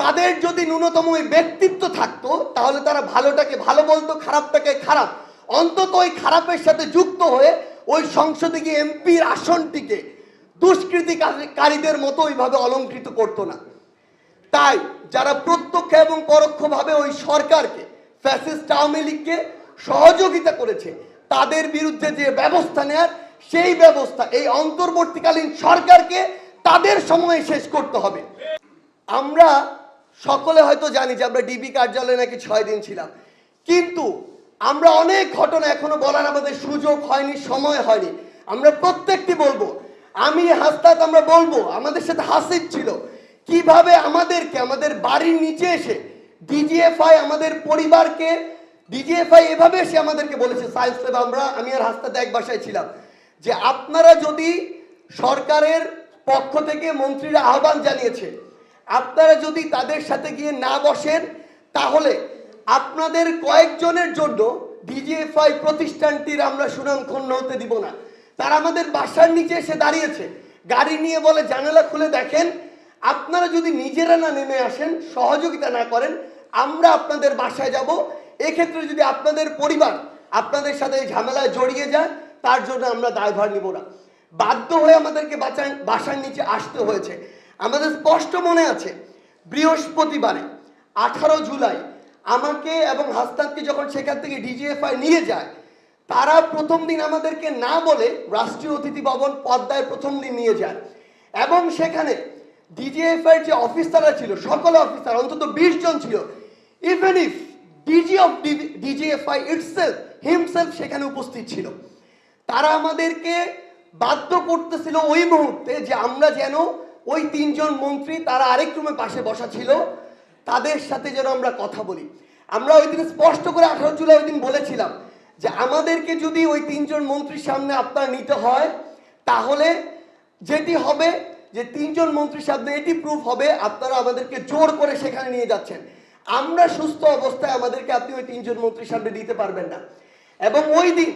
তাদের যদি ন্যূনতম ওই ব্যক্তিত্ব থাকতো, তাহলে তারা ভালোটাকে ভালো বলতো, খারাপটাকে খারাপ। অন্তত ওই খারাপের সাথে যুক্ত হয়ে ওই সংসদে গিয়ে এমপির আসনটিকে দুষ্কৃতিকারীদের মতো ওইভাবে অলঙ্কৃত করতো না। তাই যারা প্রত্যক্ষ এবং পরোক্ষভাবে ওই সরকারকে, ফ্যাসিস্ট আওয়ামী লীগকে সহযোগিতা করেছে, তাদের বিরুদ্ধে যে ব্যবস্থা নেয়ার, সেই ব্যবস্থা এই অন্তর্বর্তীকালীন সরকারকে তাদের সময়ে শেষ করতে হবে। আমরা সকলে হয়তো জানি যে আমরা ডিবি কার্যালয়ে নাকি ছয় দিন ছিলাম। কিন্তু আমরা অনেক ঘটনা এখনও বলার আমাদের সুযোগ হয়নি, সময় হয়নি। আমরা প্রত্যেকটি বলব। আমি হাসতাত আমরা বলব, আমাদের সাথে হাসিব ছিল। কীভাবে আমাদেরকে, আমাদের বাড়ির নিচে এসে ডিজিএফআই, আমাদের পরিবারকে, ডিজিএফআই এভাবে এসে আমাদেরকে বলেছে, সায়েন্স ল্যাব, আমরা, আমি আর হাসতাতে এক বাসায় ছিলাম। যে আপনারা যদি সরকারের পক্ষ থেকে মন্ত্রীরা আহ্বান জানিয়েছে আপনারা যদি তাদের সাথে গিয়ে না বসেন, তাহলে আপনাদের কয়েকজনের জন্য ডিজিএফআই প্রতিষ্ঠানটির আমরা সুনাম ক্ষুণ্ণ হতে দিব না। তারা আমাদের বাসার নিচে এসে দাঁড়িয়েছে। গাড়ি নিয়ে বলে জানালা খুলে দেখেন, আপনারা যদি নিজেরা না নেমে আসেন, সহযোগিতা না করেন, আমরা আপনাদের বাসায় যাব। এক্ষেত্রে যদি আপনাদের পরিবার আপনাদের সাথে ঝামেলায় জড়িয়ে যায়, তার জন্য আমরা দায়ভার নিব না। বাধ্য হয়ে আমাদেরকে বাঁচান বাসার নিচে আসতে হয়েছে। আমাদের স্পষ্ট মনে আছে, বৃহস্পতিবারে, আঠারো জুলাই, আমাকে এবং হাসনাতকে যখন সেখান থেকে ডিজিএফআই নিয়ে যায়, তারা প্রথম দিন আমাদেরকে না বলে রাষ্ট্রীয় অতিথি ভবন পদ্মায় প্রথম দিন নিয়ে যায়। এবং সেখানে ডিজিএফআই যে অফিসাররা ছিল, সকল অফিসার, অন্তত বিশ জন ছিল even if DG of DGFI itself himself সেখানে উপস্থিত ছিল। তারা আমাদেরকে বাধ্য করতেছিল ওই মুহূর্তে যে আমরা যেন ওই তিনজন মন্ত্রী তারা আরেক রুমে পাশে বসা ছিল, তাদের সাথে যেন আমরা কথা বলি। আমরা ওই দিন স্পষ্ট করে আঠারো জুলাই ওই দিন বলেছিলাম যে আমাদেরকে যদি ওই তিনজন মন্ত্রীর সামনে আপনার নিতে হয়, তাহলে যেটি হবে যে তিনজন মন্ত্রীর সামনে এটি প্রুফ হবে, আপনারা আমাদেরকে জোর করে সেখানে নিয়ে যাচ্ছেন। আমরা সুস্থ অবস্থায় আমাদেরকে আপনি ওই তিনজন মন্ত্রীর সামনে দিতে পারবেন না। এবং ওই দিন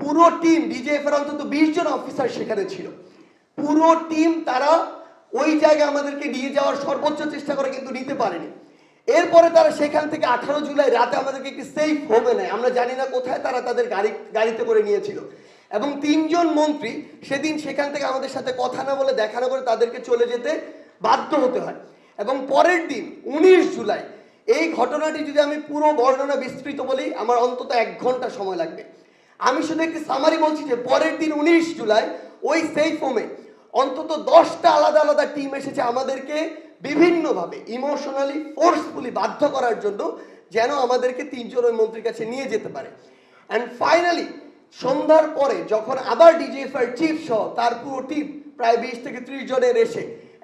পুরো টিম ডিজেএফ এর অন্তত বিশ জন অফিসার সেখানে ছিল। পুরো টিম তারা ওই জায়গায় আমাদেরকে নিয়ে যাওয়ার সর্বোচ্চ চেষ্টা করে কিন্তু নিতে পারেনি। এরপরে তারা সেখান থেকে আঠারো জুলাই রাতে আমাদেরকে একটি সেফ হোমে নেয়। আমরা জানি না কোথায় তারা তাদের গাড়ি, গাড়িতে করে নিয়েছিল। এবং তিনজন মন্ত্রী সেদিন সেখান থেকে আমাদের সাথে কথা না বলে দেখা না করে তাদেরকে চলে যেতে বাধ্য হতে হয়। এবং পরের দিন উনিশ জুলাই এই ঘটনাটি যদি আমি পুরো বর্ণনা বিস্তৃত বলি, আমার অন্তত এক ঘণ্টা সময় লাগবে। আমি শুধু একটি সামারি বলছি যে পরের দিন উনিশ জুলাই ওই সেফ হোমে অন্তত দশটা আলাদা আলাদা টিম এসেছে আমাদেরকে বিভিন্নভাবে ইমোশনালি ফোর্সফুলি বাধ্য করার জন্য যেন আমাদেরকে তিনজন ওই মন্ত্রীর কাছে নিয়ে যেতে পারে। অ্যান্ড ফাইনালি সন্ধ্যার পরে যখন আবার ডিজিএফআই চিফ সহ তার পুরো টিম প্রায় বিশ থেকে ত্রিশ জনের এসে,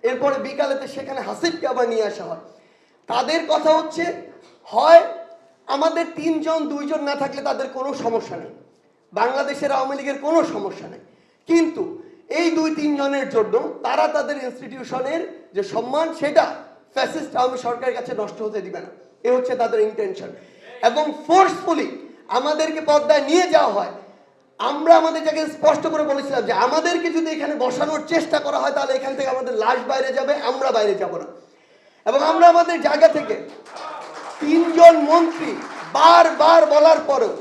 এরপরে বিকালেতে সেখানে হাসিবকে আবার নিয়ে আসা হয়। তাদের কথা হচ্ছে, হয় আমাদের তিনজন, দুইজন না থাকলে তাদের কোনো সমস্যা নেই। বাংলাদেশের আওয়ামী লীগের কোনো সমস্যা নেই। কিন্তু এই দুই তিনজনের জন্য তারা তাদের ইনস্টিটিউশনের যে সম্মান, সেটা ফ্যাসিস্ট আওয়ামী সরকারের কাছে নষ্ট হতে দিবে না। এ হচ্ছে তাদের ইন্টেনশন এবং ফোর্সফুলি আমাদেরকে পদ্মায় নিয়ে যাওয়া হয়। আমরা আমাদের জায়গায় স্পষ্ট করে বলেছিলাম যে আমাদেরকে যদি এখানে বসানোর চেষ্টা করা হয়, তাহলে এখান থেকে আমাদের লাশ বাইরে যাবে, আমরা বাইরে যাব না। এবং আমরা আমাদের জায়গা থেকে তিনজন মন্ত্রী বারবার বলার পরেও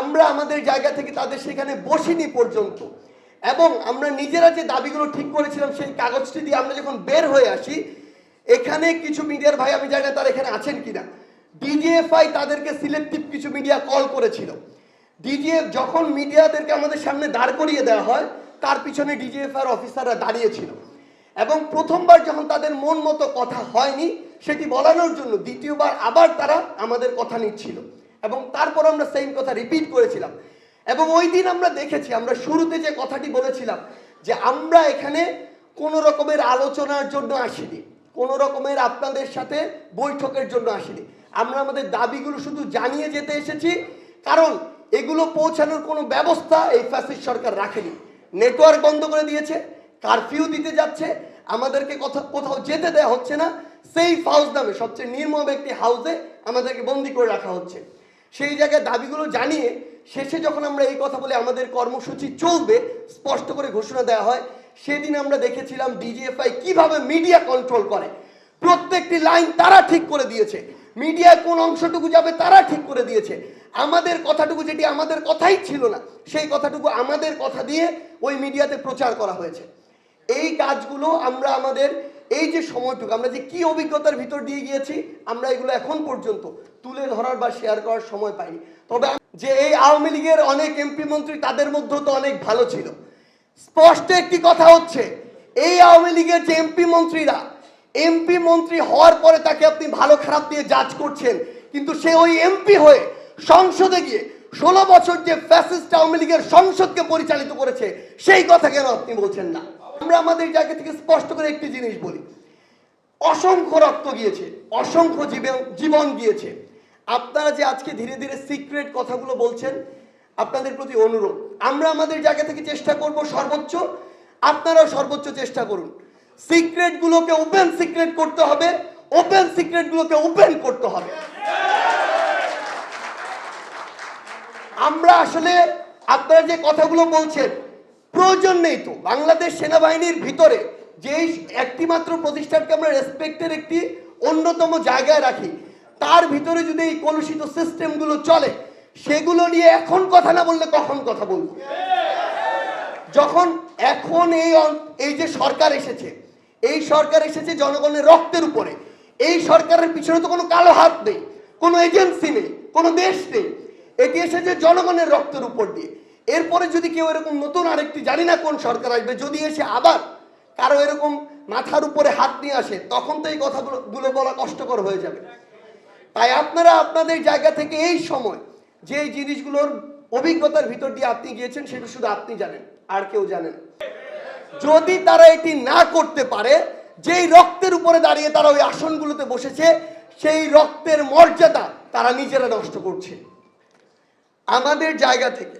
আমরা আমাদের জায়গা থেকে তাদের সেখানে বসিনি পর্যন্ত। এবং আমরা নিজেরা যে দাবিগুলো ঠিক করেছিলাম সেই কাগজটি দিয়ে আমরা যখন বের হয়ে আসি, এখানে কিছু মিডিয়ার ভাই, আমি জানি না তারা এখানে আছেন কিনা ডিজিএফআই তাদেরকে সিলেক্টিভ কিছু মিডিয়া কল করেছিল। ডিজিএফ যখন মিডিয়াদেরকে আমাদের সামনে দাঁড় করিয়ে দেওয়া হয়, তার পিছনে ডিজিএফআর অফিসাররা দাঁড়িয়েছিল। এবং প্রথমবার যখন তাদের মন মতো কথা হয়নি, সেটি বলানোর জন্য দ্বিতীয়বার আবার তারা আমাদের কথা নিচ্ছিল। এবং তারপর আমরা সেম কথা রিপিট করেছিলাম। এবং ওই দিন আমরা দেখেছি, আমরা শুরুতে যে কথাটি বলেছিলাম যে আমরা এখানে কোনো রকমের আলোচনার জন্য আসিনি, কোনো রকমের আপনাদের সাথে বৈঠকের জন্য আসিনি। আমরা আমাদের দাবিগুলো শুধু জানিয়ে যেতে এসেছি, কারণ এগুলো পৌঁছানোর কোনো ব্যবস্থা এই ফ্যাসিস্ট সরকার রাখেনি। নেটওয়ার্ক বন্ধ করে দিয়েছে, কারফিউ দিতে যাচ্ছে, আমাদেরকে কোথাও কোথাও যেতে দেওয়া হচ্ছে না, সেই হাউস নামে, সবচেয়ে নির্মম একটি হাউসে আমাদেরকে বন্দি করে রাখা হচ্ছে। সেই জায়গায় দাবিগুলো জানিয়ে শেষে যখন আমরা এই কথা বলে আমাদের কর্মসূচি চলবে, স্পষ্ট করে ঘোষণা দেওয়া হয়, সেদিন আমরা দেখেছিলাম ডিজিএফআই কীভাবে মিডিয়া কন্ট্রোল করে। প্রত্যেকটি লাইন তারা ঠিক করে দিয়েছে। মিডিয়ায় কোন অংশটুকু যাবে তারা ঠিক করে দিয়েছে। আমাদের কথাটুকু যেটি আমাদের কথাই ছিল না, সেই কথাটুকু আমাদের কথা দিয়ে ওই মিডিয়াতে প্রচার করা হয়েছে। এই কাজগুলো আমরা আমাদের এই যে সময়টুকু, আমরা যে কি অভিজ্ঞতার ভিতর দিয়ে গিয়েছি, আমরা এগুলো এখন পর্যন্ত তুলে ধরার বা শেয়ার করার সময় পাইনি। তবে যে এই আওয়ামী লীগের অনেক এমপি মন্ত্রী তাদের মধ্যেও তো অনেক ভালো ছিল। স্পষ্ট একটি কথা হচ্ছে, এই আওয়ামী লীগের যে এমপি মন্ত্রীরা, এমপি মন্ত্রী হওয়ার পরে তাকে আপনি ভালো খারাপ দিয়ে জাজ করছেন, কিন্তু সে ওই এমপি হয়ে সংসদে গিয়ে ষোলো বছর যে ফ্যাসিস্ট আওয়ামী লীগের সংসদকে পরিচালিত করেছে, সেই কথা কেন আপনি বলছেন না? আমরা আমাদের জায়গা থেকে স্পষ্ট করে একটি জিনিস বলি। অসংখ্য রক্ত গিয়েছে, অসংখ্য জীবন জীবন গিয়েছে। আপনারা যে আজকে ধীরে ধীরে সিক্রেট কথাগুলো বলছেন, আপনাদের প্রতি অনুরোধ। আমরা আমাদের জায়গা থেকে চেষ্টা করব সর্বোচ্চ, আপনারাও সর্বোচ্চ চেষ্টা করুন। সিক্রেটগুলোকে ওপেন সিক্রেট করতে হবে ওপেন সিক্রেটগুলোকে ওপেন করতে হবে। আমরা আসলে আপনারা যে কথাগুলো বলছেন, প্রয়োজন নেই তো। বাংলাদেশ সেনাবাহিনীর ভিতরে যেই একটিমাত্র প্রতিষ্ঠানকে আমরা রেসপেক্টের একটি অন্যতম জায়গায় রাখি তার ভিতরে যদি এই কলুষিত সিস্টেমগুলো চলে, সেগুলো নিয়ে এখন কথা না বললে কখন কথা বলব? যখন এখন এই এই যে সরকার এসেছে, এই সরকার এসেছে জনগণের রক্তের উপরে। এই সরকারের পিছনে তো কোনো কালো হাত নেই, কোনো এজেন্সি নেই, কোনো দেশ নেই। এটি এসেছে জনগণের রক্তের উপর দিয়ে। এরপরে যদি কেউ এরকম নতুন আরেকটি জানি না কোন সরকার আসবে, যদি এসে আবার কারও এরকম মাথার উপরে হাত নিয়ে আসে, তখন তো এই কথাগুলো, গুলো বলা কষ্টকর হয়ে যাবে। তাই আপনারা আপনাদের জায়গা থেকে এই সময় যে জিনিসগুলোর অভিজ্ঞতার ভিতর দিয়ে আপনি গিয়েছেন, সেটা শুধু আপনি জানেন, আর কেউ জানেন। যদি তারা এটি না করতে পারে, যেই রক্তের উপরে দাঁড়িয়ে তারা ওই আসনগুলোতে বসেছে, সেই রক্তের মর্যাদা তারা নিজেরা নষ্ট করছে। আমাদের জায়গা থেকে